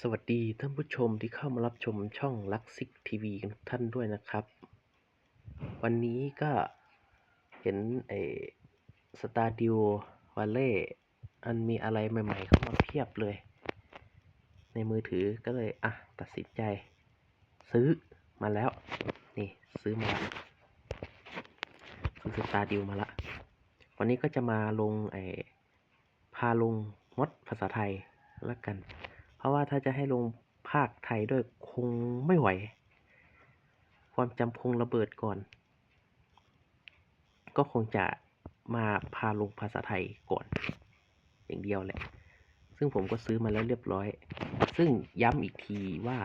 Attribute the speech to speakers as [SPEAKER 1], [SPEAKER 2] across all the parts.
[SPEAKER 1] สวัสดีท่านผู้ชมที่เข้ามารับชมช่องลักซิกทีวีทุกท่านด้วยนะครับ วันนี้ก็เห็นไอ้สตาร์ดิววาเล่อันมีอะไรใหม่ๆเข้ามาเพียบเลย ในมือถือก็เลยอะตัดสินใจ ซื้อมาแล้ว นี่ซื้อมาละซื้อสตาร์ดิวมาละ วันนี้ก็จะมาลงไอ้พาลงมดภาษาไทยแล้วกัน ราะว่าถ้าจะให้ลงภาคไทยด้วยคงไม่ไหว ความจำคงระเบิดก่อน ก็คงจะมาพาลงภาษาไทยก่อน อย่างเดียวแหละ ซึ่งผมก็ซื้อมาแล้วเรียบร้อย ซึ่งย้ำอีกทีว่า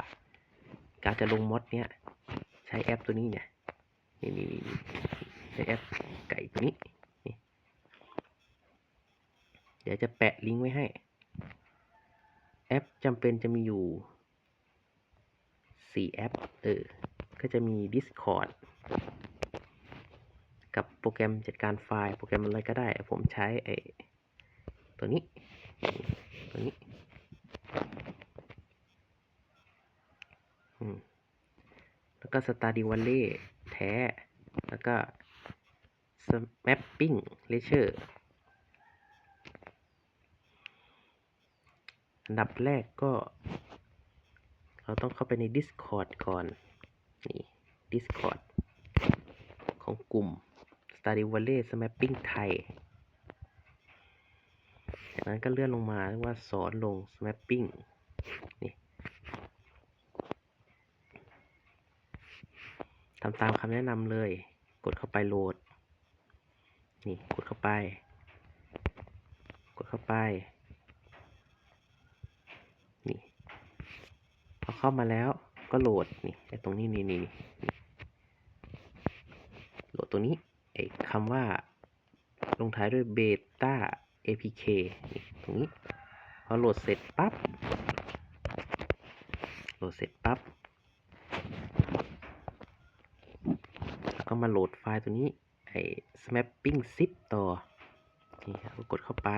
[SPEAKER 1] การจะลงมดเนี้ยใช้แอปตัวนี้เนี่ยนี่นี่นี่ใช้แอปไก่ตัวนี้นี่เดี๋ยวจะแปะลิงก์ไว้ให้ แอปจำเป็นจะมีอยู่ 4 แอป เออ ก็จะมี Discord กับโปรแกรมจัดการไฟล์ โปรแกรมอะไรก็ได้ ผมใช้ไอตัวนี้ ตัวนี้แล้วก็ Stardew Valley แท้ แล้วก็ Mapping Leisure อันดับแรกก็ เราต้องเข้าไปใน Discord ก่อน นี่ Discord ของกลุ่ม Stardew Valley Smapping ไทยจากนั้นก็เลื่อนลงมาเรียกว่าสอนลง Smapping นี่ทำตามคำแนะนำเลย กดเข้าไปโหลด นี่ กดเข้าไป กดเข้าไป นี่ พอ เข้ามาแล้วก็โหลดนี่ไอ้ตรงนี้นี่นี่โหลดตัวนี้ไอ้คำว่าลงท้ายด้วยเบต้า apk นี่ตรงนี้พอโหลดเสร็จปั๊บโหลดเสร็จปั๊บแล้วก็มาโหลดไฟล์ตัวนี้ไอ้ snapping zip ต่อนี่ครับกดเข้าไป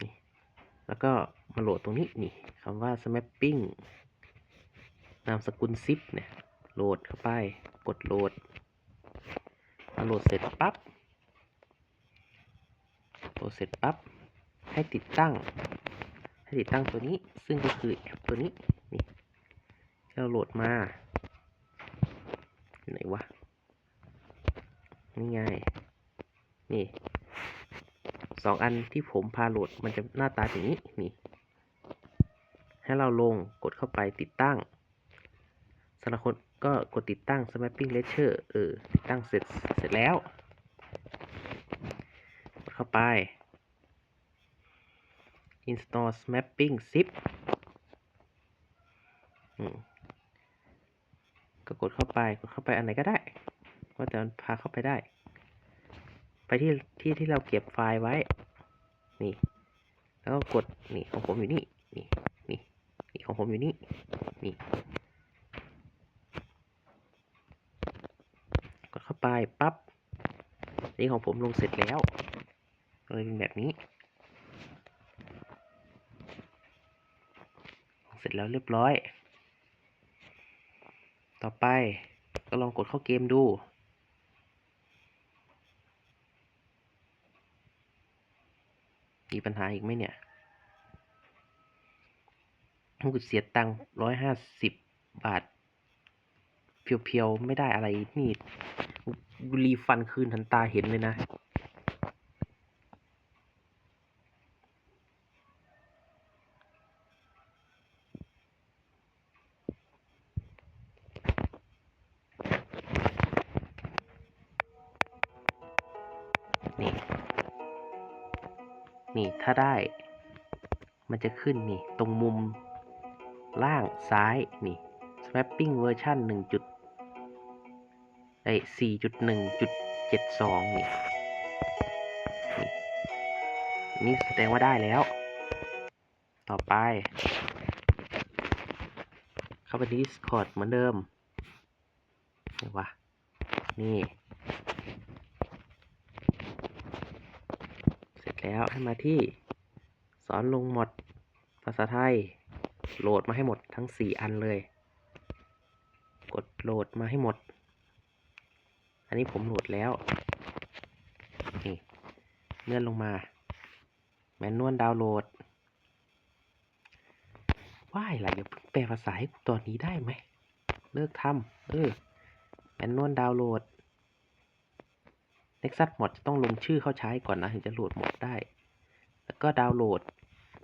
[SPEAKER 1] นี่ แล้วก็มาโหลดตรงนี้นี่คำว่า snapping นามสกุล zip เนี่ยโหลดเข้าไปกดโหลดพอโหลดเสร็จปั๊บโหลดเสร็จปั๊บให้ติดตั้ง ให้ติดตั้งตัวนี้ซึ่งก็คือแอปตัวนี้นี่ที่เราโหลดมาไหนวะนี่ไงนี่ สองอันที่ผมพาโหลดมันจะหน้าตาอย่างนี้นี่ ให้เราลงกดเข้าไปติดตั้งสำหรับคนก็กดติดตั้ง Smapping Lecture เออ ติดตั้งเสร็จเสร็จแล้ว กดเข้าไป install Smapping zip ก็กดเข้าไป กดเข้าไปอันไหนก็ได้ ว่าแต่มันพาเข้าไปได้ ไปที่ที่ที่เราเก็บไฟล์ไว้ นี่ แล้วก็กด นี่ของผมอยู่นี่ นี่ นี่ นี่ของผมอยู่นี่ นี่ กดเข้าไป ปั๊บ นี่ของผมลงเสร็จแล้ว เลยเป็นแบบนี้ เสร็จแล้วเรียบร้อย ต่อไปก็ลองกดเข้าเกมดู มีปัญหาอีกไหมเนี่ยกูเสียตังค์ร้อยห้าสิบบาท เพียวๆ ไม่ได้อะไรนี่รีฟันคืนทันตาเห็นเลยนะ นี่ถ้าได้ มันจะขึ้นนี่ ตรงมุมล่างซ้ายนี่ swapping เวอร์ชันหนึ่งจุดไอ้สี่จุดหนึ่งจุดเจ็ดสองนี่นี่ นี่แสดงว่าได้แล้ว ต่อไป เข้าไปที่ Discord เหมือนเดิม นี่วะ นี่ แล้ว ให้มาที่สอนลงหมด ภาษาไทย โหลดมาให้หมดทั้งสี่อันเลย กดโหลดมาให้หมด อันนี้ผมโหลดแล้ว นี่เลื่อนลงมา แมนนวลดาวน์โหลดว่ายล่ะอย่าเพิ่งแปลภาษาให้กูตอนนี้ได้ไหม เลิกทำเออแมนนวลดาวน์โหลด Nexus Mod จะต้องลงชื่อเข้าใช้ก่อนนะ ถึงจะโหลดหมดได้ แล้วก็ดาวน์โหลด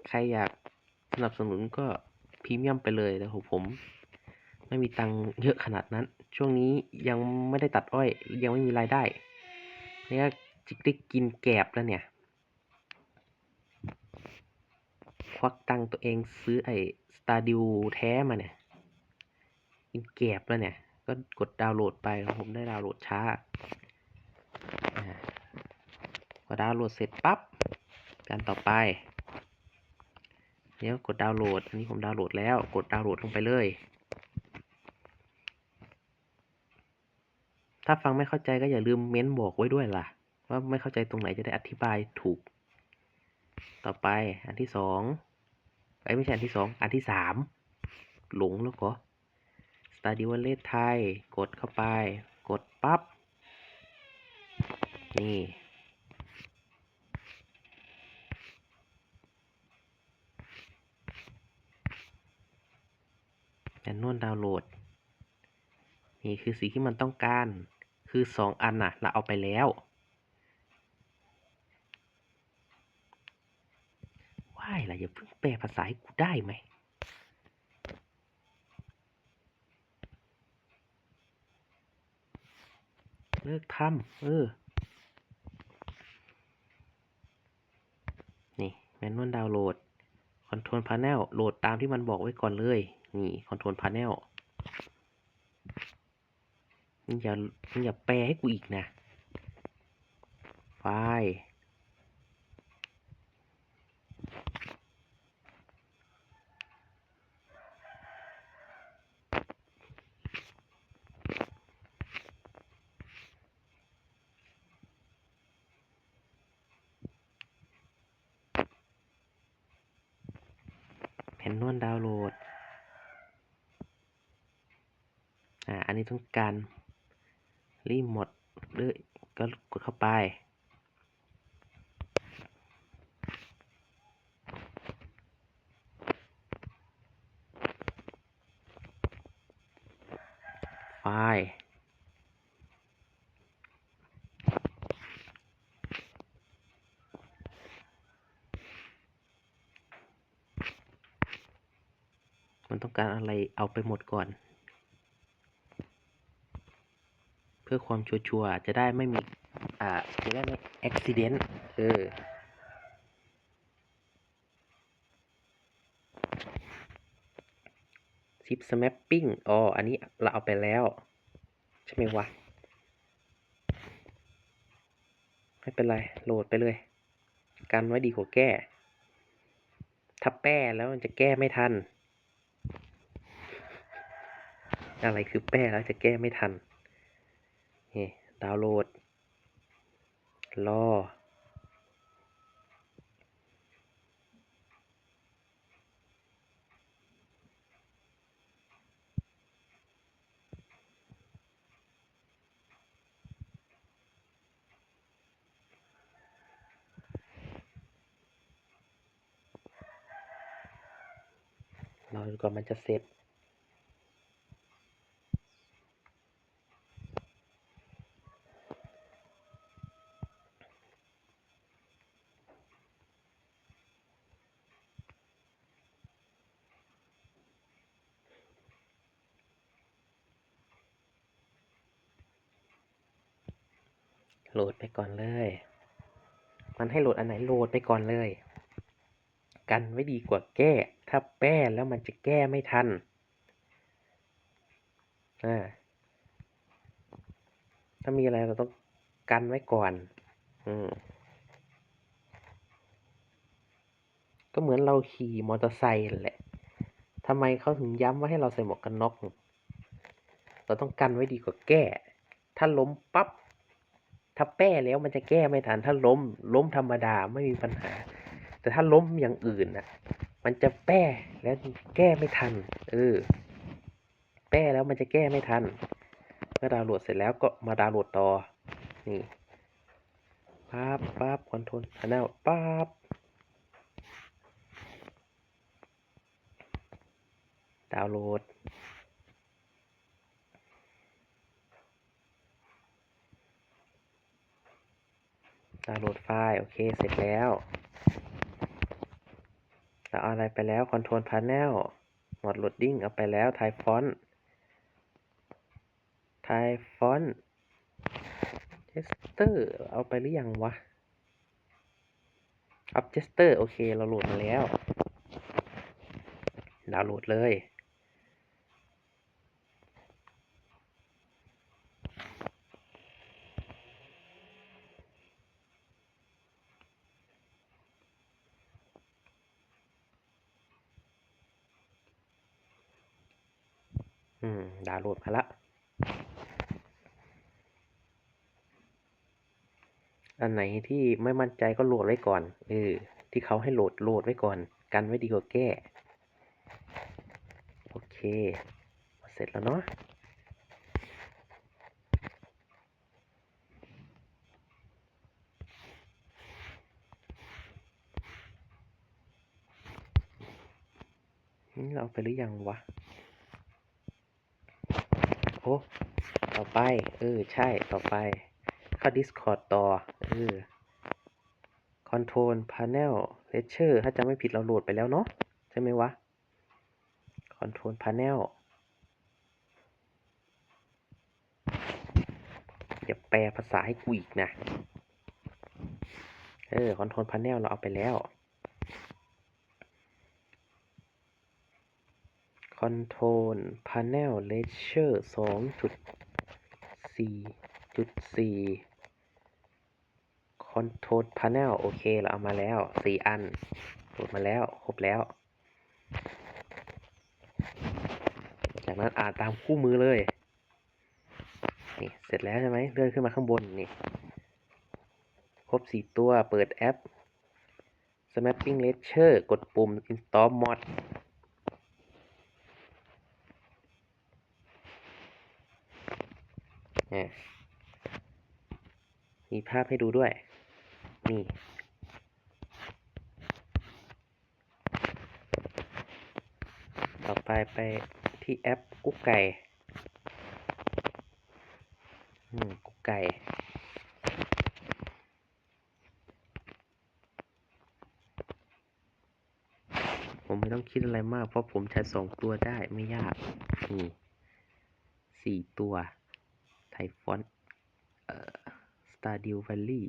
[SPEAKER 1] ใครอยากสนับสนุนก็พรีเมียมไปเลยแต่ของผม ไม่มีตังค์เยอะขนาดนั้น ช่วงนี้ยังไม่ได้ตัดอ้อย ยังไม่มีรายได้นี่ก็จิกได้กินแกบแล้วเนี่ย ควักตังค์ตัวเองซื้อไอ้สตาดิวแท้มาเนี่ย กินแกบแล้วเนี่ย ก็กดดาวน์โหลดไปผมได้ดาวน์โหลดช้าพอดาวน์โหลดเสร็จปั๊บ การต่อไป เดี๋ยวกดดาวน์โหลด อันนี้ผมดาวน์โหลดแล้ว กดดาวน์โหลดลงไปเลย ถ้าฟังไม่เข้าใจก็อย่าลืมเม้นบอกไว้ด้วยล่ะ ว่าไม่เข้าใจตรงไหนจะได้อธิบายถูก ต่อไปอันที่สองไอ้ไม่ใช่อันที่สองอันที่สามหลงแล้วก็สตาดิวเลสไทย กดเข้าไป กดปั๊บ นี่ แมนนวลดาวน์โหลด นี่คือสิ่งที่มันต้องการ คือสองอันน่ะเราเอาไปแล้ว ว่ายล่ะ อย่าเพิ่งแปลภาษาให้กูได้ไหม เลิกทำเออ นี่ แมนนวลดาวน์โหลด คอนโทรลพา n นลโหลดตามที่มันบอกไว้ก่อนเลย นี่คอนโทรลพา n นลมึงอย่ามึงอย่าแปลให้กูอีกนะ ไฟล์แผ่นนวลดาวน์โหลด อ่า อั นนี้ต้องการรีโมทหรือก็กดเข้าไป ไฟล์มันต้องการอะไรเอาไปหมดก่อน เพื่อความชัวร์จะได้ไม่มี อ่า จะได้ไม่อุบิเหตุเออซิปสแมปปิ้งอ๋อ อันนี้เราเอาไปแล้ว ใช่ไหมวะ ไม่เป็นไร โหลดไปเลยกันไว้ดีกว่าแก้ ถ้าแป้แล้วมันจะแก้ไม่ทัน อะไรคือแป้แล้วจะแก้ไม่ทัน นี่ดาวน์โหลด รอ รอจนกว่ามันจะเสร็จ โหลดไปก่อนเลย มันให้โหลดอันไหนโหลดไปก่อนเลย กันไว้ดีกว่าแก้ ถ้าแป้แล้วมันจะแก้ไม่ทันอ่าถ้ามีอะไรเราต้องกันไว้ก่อน อืมก็เหมือนเราขี่มอเตอร์ไซค์แหละทำไมเขาถึงย้ำว่าให้เราใส่หมวกกันน็อก เราต้องกันไว้ดีกว่าแก้ ถ้าล้มปั๊บ ถ้าแป้แล้วมันจะแก้ไม่ทันถ้าล้ม ล้มธรรมดาไม่มีปัญหา แต่ถ้าล้มอย่างอื่นน่ะมันจะแป้แล้วแก้ไม่ทัน เออ แป้แล้วมันจะแก้ไม่ทันเมื่อดาวน์โหลดเสร็จแล้วก็มาดาวน์โหลดต่อ นี่ปั๊บปั๊บคอนโทรลพาแนลปั๊บดาวน์โหลด ดาวน์โหลดไฟล์โอเคเสร็จแล้วเราเอาอะไรไปแล้วคอนโทรลพาร์แนลหมดโหลดดิ้งเอาไปแล้วไทฟอนต์ไทฟอนต์เจสเตอร์เอาไปหรือยังวะอัพเจสเตอร์โอเคเราโหลดมาแล้ว ดาวน์โหลดเลย อืม ดาวโหลดมาละ อันไหนที่ไม่มั่นใจก็โหลดไว้ก่อน เออ ที่เขาให้โหลดโหลดไว้ก่อน กันไว้ดีกว่าแก้ โอเค เสร็จแล้วเนาะนี่เราเอาไปหรือยังวะ โอ้ต่อไป เออ ใช่ ต่อไป เข้า Discord ต่อ เออ Control Panel Lecture ถ้าจำไม่ผิดเราโหลดไปแล้วเนาะ ใช่ไหมวะ Control Panel อย่าแปลภาษาให้กูอีกนะ เออ Control Panel เราเอาไปแล้ว Control Panel Lecture สองจุดสี่จุดสี่ Control Panel โอเค เราเอามาแล้วสี่อันโหลดมาแล้ว ครบแล้ว จากนั้นอ่านตามคู่มือเลย นี่ เสร็จแล้วใช่ไหมเลื่อนขึ้นมาข้างบน นี่ ครบสี่ตัวเปิดแอป Snapping Lecture กดปุ่ม Install Mod เนี่ย มีภาพให้ดูด้วย นี่ ต่อไปไปที่แอปกุ๊กไก่อืมกุ๊กไก่ผมไม่ต้องคิดอะไรมาก เพราะผมใช้สองตัวได้ไม่ยาก นี่สี่ตัว ไทฟอนต์เอ่อสตาร์ดิวแวลลี่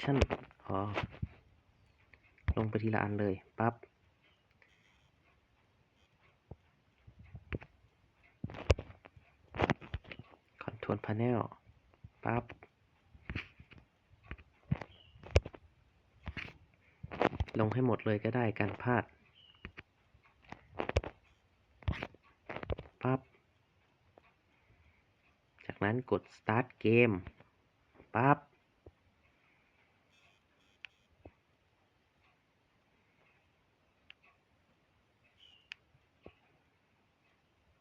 [SPEAKER 1] ชั่นอ๋อ ลงไปทีละอันเลย ปั๊บ อนพา n นลปั๊บลงให้หมดเลยก็ได้การพลาดปั๊บ จากนั้นกด start game ปั๊บ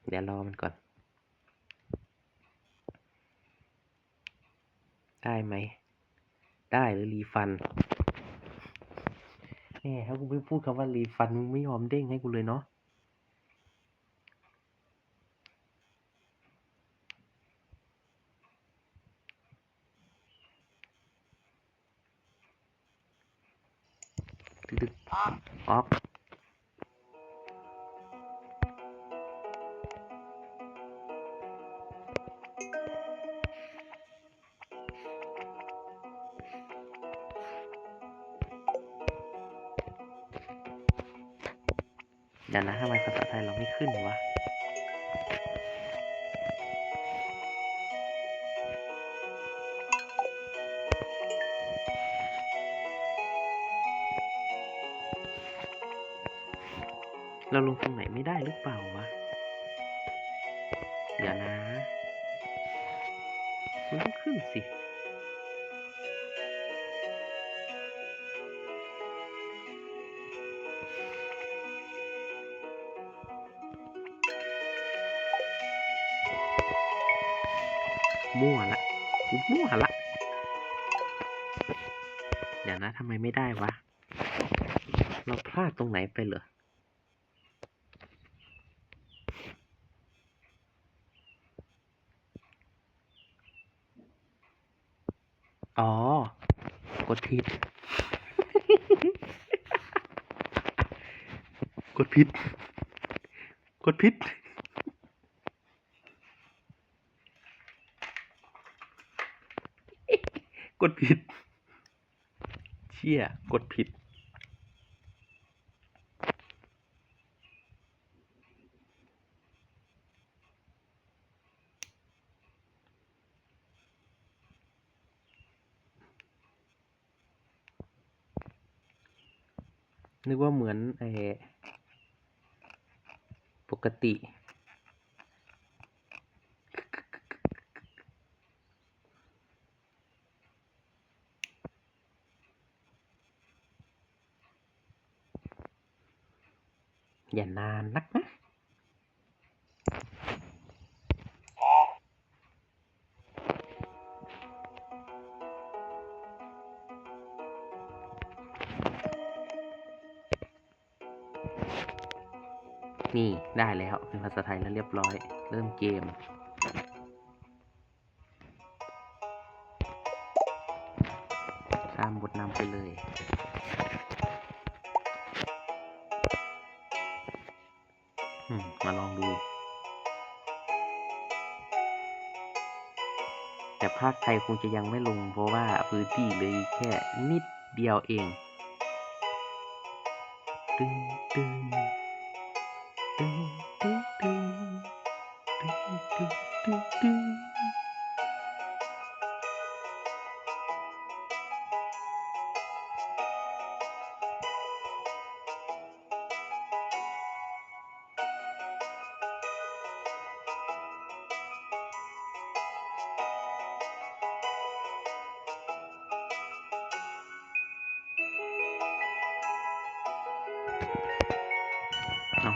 [SPEAKER 1] เดี๋ยวรอมันก่อน ได้ไหม ได้หรือรีฟันแน่ถ้ากูไม่พูดคำว่ารีฟันมึงไม่ยอมเด้งให้กูเลยเนาะ ดี๋ยนะทำไมภาษาไทยเราไม่ขึ้นวะเราลงตรงไหนไม่ได้หรือเปล่าวะ มั่วละกูมั่วละ เดี๋ยวนะทำไมไม่ได้วะ เราพลาดตรงไหนไปเหรออ๋อ กดผิด กดผิด กดผิด ก ดผิด เชี่ย กดผิด นึกว่าเหมือนไอ้ปกติ อย่านานนักนะนี่ ได้แล้วเป็นภาษาไทยแล้วเรียบร้อย เริ่มเกม ยคงจะยังไม่ลง เพราะว่าพื้นที่เลยแค่นิดเดียวเอง ตึงตึงตึงตึงตึง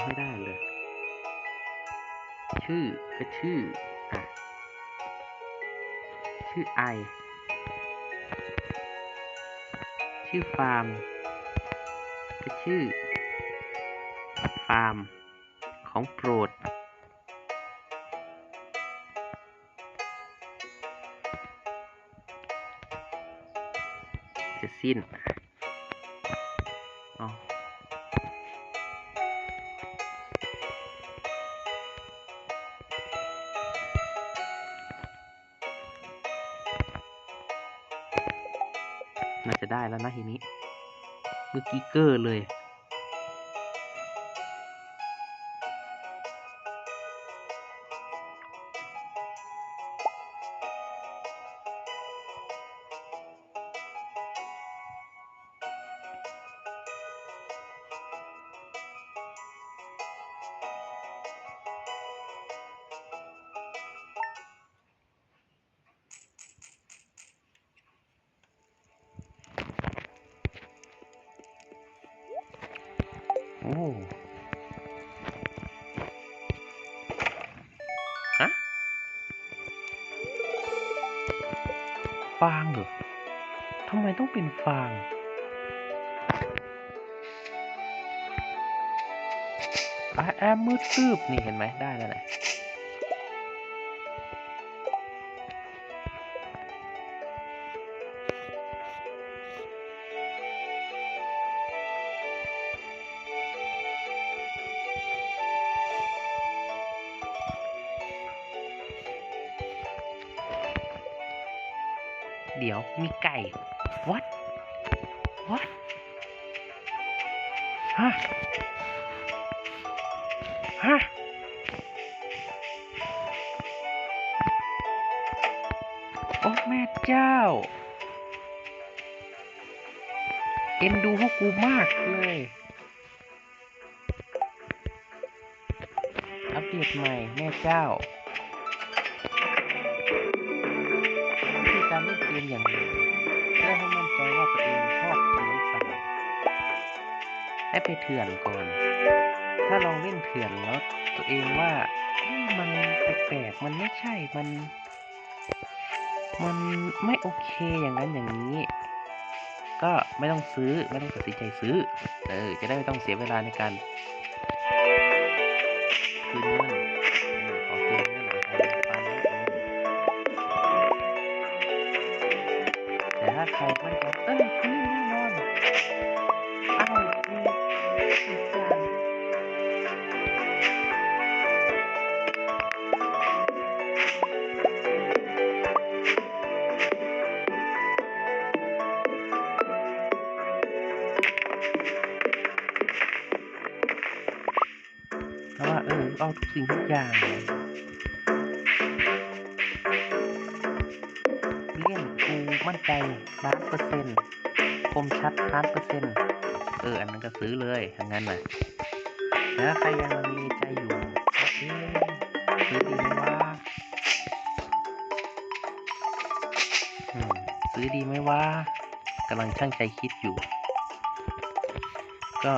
[SPEAKER 1] ไม่ได้เลย ชื่อก็ชื่อ อะ ชื่อไอ ชื่อฟาร์ม ก็ชื่อ ฟาร์ม ของโปรด จะสิ้น แล้วนะทีนี้ เมื่อกี้เกอร์เลย อ้ฮะฟางเหรอทำไมต้องเป็นฟาง I am มืดตืบนี่เห็นไหมได้แล้วนะ เดี๋ยวมีไก่ what what ฮะ ฮะ โอ้แม่เจ้า เอ็นดูพวกกูมากเลย อัปเดตใหม่แม่เจ้า อย่างหนึ่งเพื่อให้มั่นใจว่าตัวเองชอบจริงหรือเปล่าให้ไปเถื่อนก่อน ถ้าลองเล่นเถื่อนแล้วตัวเองว่ามันแปลกๆมันไม่ใช่มัน มันไม่โอเคอย่างนั้นอย่างนี้ ก็ไม่ต้องซื้อไม่ต้องตัดสินใจซื้อเออจะได้ไม่ต้องเสียเวลาในการคืนเงิน แต่ถ้าใครมั่นใจเออคุณแน่นอนอ้าวมีอีกอย่างเพราะว่าเออเอาทุกสิ่งทุกอย่าง มั่นใจล้านเปอร์เซ็นต์คมชัดล้านเปอร์เซ็นต์เออ อันนั้นก็ซื้อเลยทั้งนั้นน่ะแต่ถ้าใครยังลังเลใจอยู่เอ๊ะซื้อดีไหมวะอืมซื้อดีไหมวะกำลังช่างใจคิดอยู่ ก็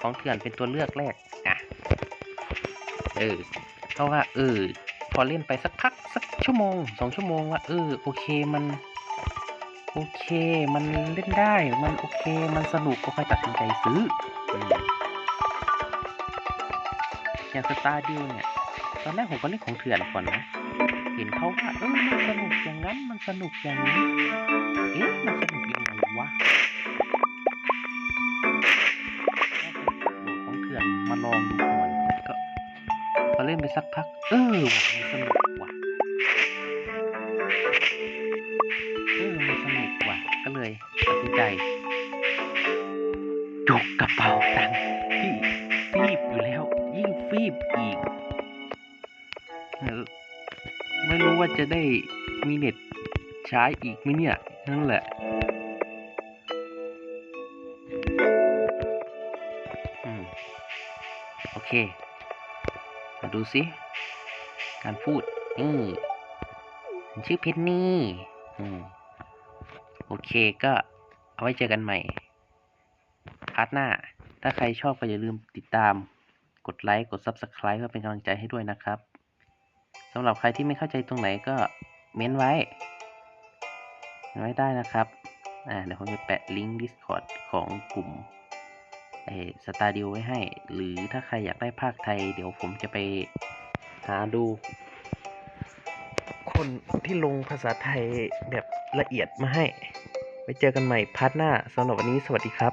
[SPEAKER 1] ของเถื่อนเป็นตัวเลือกแรกอะเออเพราะว่าเออพอเล่นไปสักพัก ชั่วโมงสองชั่วโมงว่าเออโอเคมันโอเคมันเล่นได้มันโอเคมันสนุกก็ค่อยตัดสินใจซื้อออย่างสตาร์ดิวเนี่ยตอนแรกผมก็เล่นของเถื่อนก่อนนะเห็นเขาว่าเออมันสนุกอย่างนั้นมันสนุกอย่างนี้เอ๊ะมันสนุกยังไงวะของเถื่อนมาลองดูก่อนก็พอเล่นไปสักพัก เออมันสนุก ใช้อีกไหมเนี่ย นั่นแหละอืมโอเค มาดูสิ การพูดอืมฉันชื่อเพนนี่อืมโอเคก็เอาไว้เจอกันใหม่ พาร์ทหน้า ถ้าใครชอบก็อย่าลืมติดตาม กดไลค์ กด Subscribe เพื่อเป็นกำลังใจให้ด้วยนะครับสำหรับใครที่ไม่เข้าใจตรงไหนก็เม้นไว้ ไว้ได้นะครับอ่าเดี๋ยวผมจะแปะลิงก์ Discord ของกลุ่มไอ้สตาร์ดิวไว้ให้ หรือถ้าใครอยากได้ภาคไทย เดี๋ยวผมจะไปหาดู คนที่ลงภาษาไทยแบบละเอียดมาให้ ไว้เจอกันใหม่พาร์ทหน้าสำหรับวันนี้สวัสดีครับ